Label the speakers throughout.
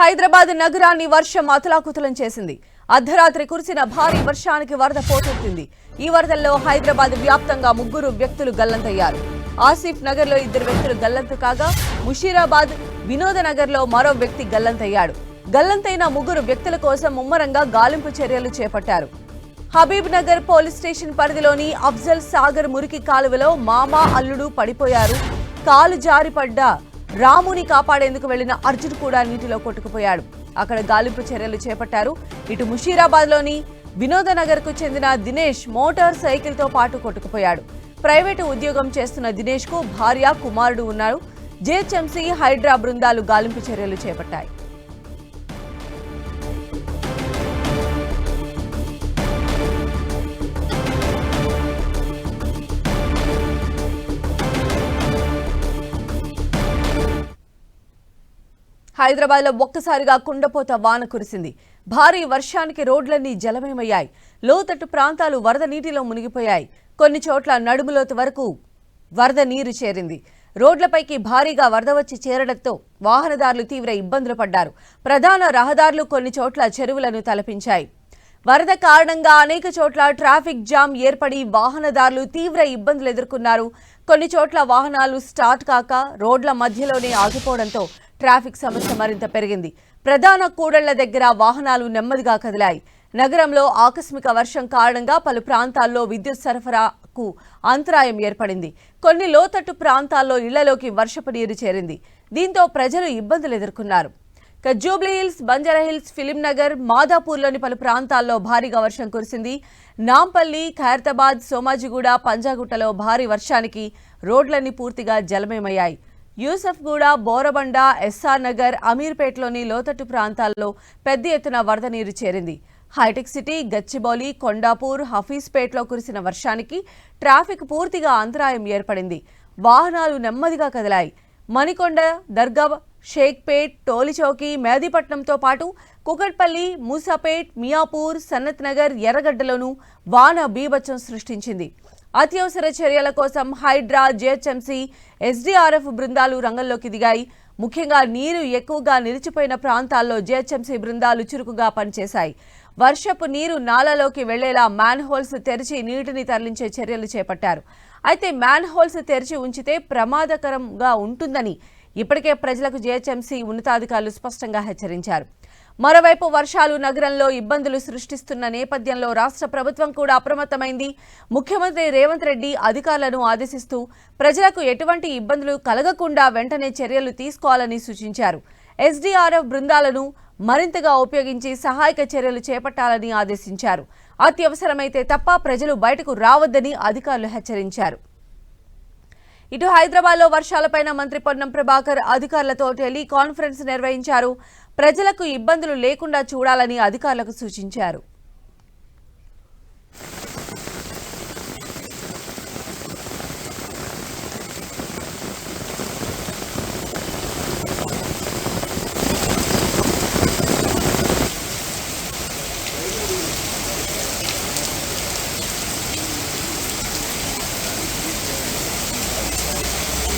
Speaker 1: హైదరాబాద్ నగరాన్ని వర్షం అతలాకుతలం చేసింది. అర్ధరాత్రి కురిసిన భారీ వర్షానికి వరద పోటెత్తింది. ఈ వరదల్లో హైదరాబాద్ వ్యాప్తంగా ముగ్గురు వ్యక్తులు గల్లంతయ్యారు. ఆసిఫ్ నగర్లో ఇద్దరు వ్యక్తులు గల్లంతు కాగా ముషీరాబాద్ వినోద మరో వ్యక్తి గల్లంతయ్యాడు. గల్లంతైన ముగ్గురు వ్యక్తుల కోసం ముమ్మరంగా గాలింపు చర్యలు చేపట్టారు. హబీబ్ నగర్ పోలీస్ స్టేషన్ పరిధిలోని అఫ్జల్ సాగర్ మురికి కాలువలో మామ అల్లుడు పడిపోయారు. కాలు జారిపడ్డ రాముని కాపాడేందుకు వెళ్ళిన అర్జున్ కూడా నీటిలో కొట్టుకుపోయాడు. అక్కడ గాలింపు చర్యలు చేపట్టారు. ఇటు ముషీరాబాద్లోని వినోద కు చెందిన దినేష్ మోటార్ సైకిల్తో పాటు కొట్టుకుపోయాడు. ప్రైవేటు ఉద్యోగం చేస్తున్న దినేష్కు భార్య కుమారుడు ఉన్నారు. జేహెచ్ఎంసీ హైడ్రా బృందాలు గాలింపు చర్యలు చేపట్టాయి. హైదరాబాద్లో ఒక్కసారిగా కుండపోత వాన కురిసింది. భారీ వర్షానికి రోడ్లన్నీ జలమయమయ్యాయి. లోతట్టు ప్రాంతాలు వరద నీటిలో మునిగిపోయాయి. కొన్ని చోట్ల నడుములోతు వరకు వరద నీరు చేరింది. రోడ్లపైకి భారీగా వరద వచ్చి చేరడంతో వాహనదారులు తీవ్ర ఇబ్బందులు పడ్డారు. ప్రధాన రహదారులు కొన్ని చోట్ల చెరువులను తలపించాయి. వరద కారణంగా అనేక చోట్ల ట్రాఫిక్ జామ్ ఏర్పడి వాహనదారులు తీవ్ర ఇబ్బందులు ఎదుర్కొన్నారు. కొన్ని చోట్ల వాహనాలు స్టార్ట్ కాక రోడ్ల మధ్యలోనే ఆగిపోవడంతో ట్రాఫిక్ సమస్య మరింత పెరిగింది. ప్రధాన కూడళ్ళ దగ్గర వాహనాలు నెమ్మదిగా కదిలాయి. నగరంలో ఆకస్మిక వర్షం కారణంగా పలు ప్రాంతాల్లో విద్యుత్ సరఫరాకు అంతరాయం ఏర్పడింది. కొన్ని లోతట్టు ప్రాంతాల్లో ఇళ్ళలోకి వర్షపు నీరు చేరింది. దీంతో ప్రజలు ఇబ్బందులు ఎదుర్కొన్నారు. ఇక బంజారాహిల్స్ హిల్స్ ఫిలిం నగర్ మాదాపూర్లోని పలు ప్రాంతాల్లో భారీగా వర్షం కురిసింది. నాంపల్లి ఖైరతాబాద్ సోమాజిగూడ పంజాగుట్టలో భారీ వర్షానికి రోడ్లన్నీ పూర్తిగా జలమయమయ్యాయి. యూసఫ్గూడ బోరబండ ఎస్ఆర్ నగర్ అమీర్పేటలోని లోతట్టు ప్రాంతాల్లో పెద్ద ఎత్తున వరద నీరు చేరింది. హైటెక్ సిటీ గచ్చిబౌలి కొండాపూర్ హఫీజ్పేట్లో కురిసిన వర్షానికి ట్రాఫిక్ పూర్తిగా అంతరాయం ఏర్పడింది. వాహనాలు నెమ్మదిగా కదిలాయి. మణికొండ దర్గా షేక్పేట్ టోలిచౌకి మేదీపట్నంతో పాటు కుకట్పల్లి మూసాపేట్ మియాపూర్ సన్నత్ నగర్ ఎర్రగడ్డలోనూ వాన బీభత్సం సృష్టించింది. అత్యవసర చర్యల కోసం హైడ్రా జిహెచ్ఎంసీ ఎస్డీఆర్ఎఫ్ బృందాలు రంగంలోకి దిగాయి. ముఖ్యంగా నీరు ఎక్కువగా నిలిచిపోయిన ప్రాంతాల్లో జిహెచ్ఎంసీ బృందాలు చురుకుగా పనిచేశాయి. వర్షపు నీరు నాలలోకి వెళ్ళేలా మ్యాన్ హోల్స్ తెరిచి నీటిని తరలించే చర్యలు చేపట్టారు. అయితే మ్యాన్ హోల్స్ తెరిచి ఉంచితే ప్రమాదకరంగా ఉంటుందని ఇప్పటికే ప్రజలకు జిహెచ్ఎంసీ ఉన్నతాధికారులు స్పష్టంగా హెచ్చరించారు. మరోవైపు వర్షాలు నగరంలో ఇబ్బందులు సృష్టిస్తున్న నేపథ్యంలో రాష్ట్ర ప్రభుత్వం కూడా అప్రమత్తమైంది. ముఖ్యమంత్రి రేవంత్ రెడ్డి అధికారులను ఆదేశిస్తూ ప్రజలకు ఎటువంటి ఇబ్బందులు కలగకుండా వెంటనే చర్యలు తీసుకోవాలని సూచించారు. ఎస్డీఆర్ఎఫ్ బృందాలను మరింతగా ఉపయోగించి సహాయక చర్యలు చేపట్టాలని ఆదేశించారు. అత్యవసరమైతే తప్ప ప్రజలు బయటకు రావద్దని అధికారులు హెచ్చరించారు. ఇటు హైదరాబాద్లో వర్షాలపైన మంత్రి పొన్నం ప్రభాకర్ అధికారులతో టెలికాన్ఫరెన్స్ నిర్వహించారు. ప్రజలకు ఇబ్బందులు లేకుండా చూడాలని అధికారులకు సూచించారు.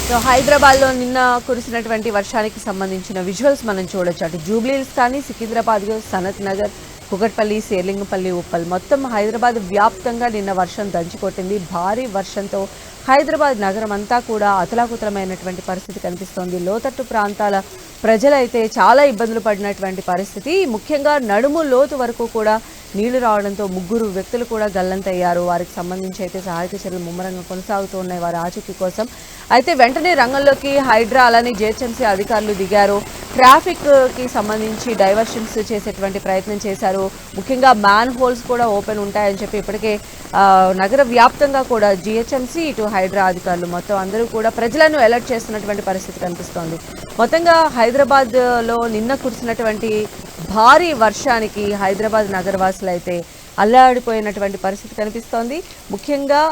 Speaker 1: సో హైదరాబాద్లో నిన్న కురిసినటువంటి వర్షానికి సంబంధించిన విజువల్స్ మనం చూడొచ్చు. అటు జూబ్లీహిల్స్ కానీ సికింద్రాబాద్ సనత్ నగర్ కుకట్పల్లి శేర్లింగపల్లి ఉప్పల్ మొత్తం హైదరాబాద్ వ్యాప్తంగా నిన్న వర్షం దంచుకొట్టింది. భారీ వర్షంతో హైదరాబాద్ నగరం అంతా కూడా అతలాకుతలమైనటువంటి పరిస్థితి కనిపిస్తోంది. లోతట్టు ప్రాంతాల ప్రజలైతే చాలా ఇబ్బందులు పడినటువంటి పరిస్థితి. ముఖ్యంగా నడుము లోతు వరకు కూడా నీళ్ళు రావడంతో ముగ్గురు వ్యక్తులు కూడా గల్లంతయ్యారు. వారికి సంబంధించి అయితే సహాయక చర్యలు ముమ్మరంగా కొనసాగుతూ ఉన్నాయి వారి ఆచూకీ కోసం అయితే వెంటనే రంగంలోకి హైడ్రా అలానే జిహెచ్ఎంసీ అధికారులు దిగారు. ట్రాఫిక్కి సంబంధించి డైవర్షన్స్ చేసేటువంటి ప్రయత్నం చేశారు. ముఖ్యంగా మ్యాన్ హోల్స్ కూడా ఓపెన్ ఉంటాయని చెప్పి ఇప్పటికే నగర వ్యాప్తంగా కూడా జిహెచ్ఎంసీ ఇటు హైడ్రా అధికారులు మొత్తం అందరూ కూడా ప్రజలను అలర్ట్ చేస్తున్నటువంటి పరిస్థితి కనిపిస్తోంది. మొత్తంగా హైదరాబాద్లో నిన్న కురిసినటువంటి భారీ వర్షానికి హైదరాబాద్ నగరవాసులు అయితే అల్లాడిపోయినటువంటి పరిస్థితి కనిపిస్తోంది. ముఖ్యంగా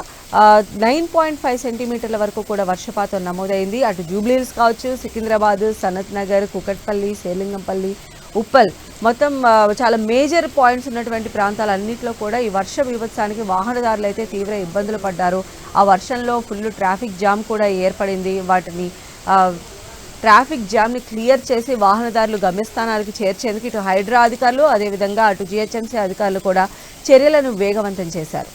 Speaker 1: నైన్ పాయింట్ ఫైవ్ సెంటీమీటర్ల వరకు కూడా వర్షపాతం నమోదైంది. అటు జూబ్లీహిల్స్ కావచ్చు సికింద్రాబాద్ సనత్ నగర్ కుకట్పల్లి సేలింగంపల్లి ఉప్పల్. మొత్తం చాలా మేజర్ పాయింట్స్ ఉన్నటువంటి ప్రాంతాలన్నింటిలో కూడా ఈ వర్ష విభత్సానికి వాహనదారులు అయితే తీవ్ర ఇబ్బందులు పడ్డారు. ఆ వర్షంలో ఫుల్ ట్రాఫిక్ జామ్ కూడా ఏర్పడింది. వాటిని ట్రాఫిక్ జామ్ని క్లియర్ చేసి వాహనదారులు గమ్యస్థానాలకు చేర్చేందుకు ఇటు హైడ్రా అధికారులు అదేవిధంగా అటు జిహెచ్ఎంసీ అధికారులు కూడా చర్యలను వేగవంతం చేశారు.